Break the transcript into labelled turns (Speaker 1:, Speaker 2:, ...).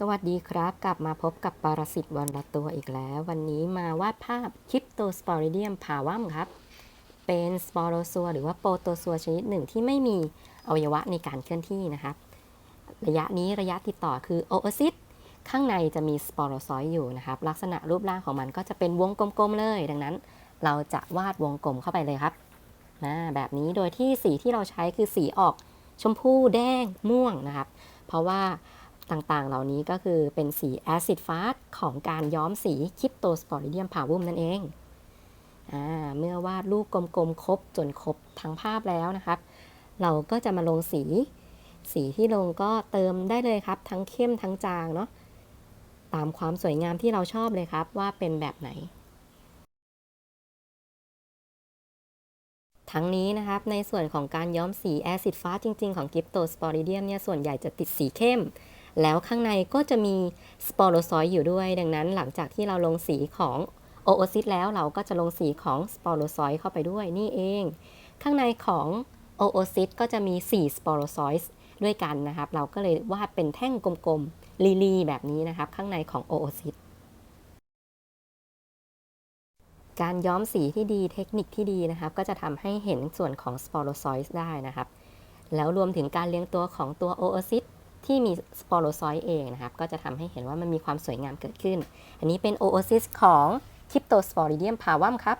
Speaker 1: สวัสดีครับ กลับมาพบกับปรสิตวันละตัวอีกแล้ว วันนี้มาวาดภาพคริปโตสปอริเดียมพาวัมครับ เป็นสปอโรซัวหรือว่าโปรโตซัวชนิดหนึ่งที่ไม่มีอวัยวะในการเคลื่อนที่นะครับ ระยะนี้ระยะติดต่อคือโอโอซิสข้างในจะมีสปอโรซอยอยู่นะครับ ลักษณะรูปร่างของมันก็จะเป็นวงกลมๆเลย ดังนั้น เราจะวาดวงกลมเข้าไปเลยครับอ่าแบบนี้โดยที่สีที่เราใช้คือสีออกชมพูแดงม่วงนะครับ เพราะว่า ต่างๆ เหล่านี้ก็คือเป็นสีแอซิดฟาสของการย้อมสีคริปโตสปอริเดียมพาวุมนั่นเองอเมื่อวาดรูปกลมๆ ครบจนครบทั้งภาพแล้วนะครับ เราก็จะมาลงสี สีที่ลงก็เติมได้เลยครับ ทั้งเข้มทั้งจางเนาะ ตามความสวยงามที่เราชอบเลยครับว่าเป็นแบบไหน ทั้งนี้นะครับในส่วนของการย้อมสีแอซิดฟ้าจริง ๆ ของกิปโตสปอริเดียมเนี่ยส่วนใหญ่จะติดสีเข้ม แล้วข้างในก็จะมีสปอโรซอยต์อยู่ด้วย ดังนั้นหลังจากที่เราลงสีของโอโอซิสแล้วเราก็จะลงสีของสปอโรซอยต์เข้าไปด้วยนี่เอง ข้างในของโอโอซิสก็จะมี 4 สปอโรซอยต์ด้วยกันนะครับ เราก็เลยวาดเป็นแท่งกลมๆ ลีๆ แบบนี้นะครับ ข้างในของโอโอซิสการย้อมสีที่ดีเทคนิคที่ดีนะครับ ก็จะทำให้เห็นส่วนของสปอโรซอยต์ได้นะครับ แล้วรวมถึงการเลี้ยงตัวของตัวโอโอซิส ที่มีสปอโรซอยต์เองนะครับ ก็จะทำให้เห็นว่ามันมีความสวยงามเกิดขึ้น อันนี้เป็นโอโอซิสของคริปโตสปอริเดียมพาวัมครับ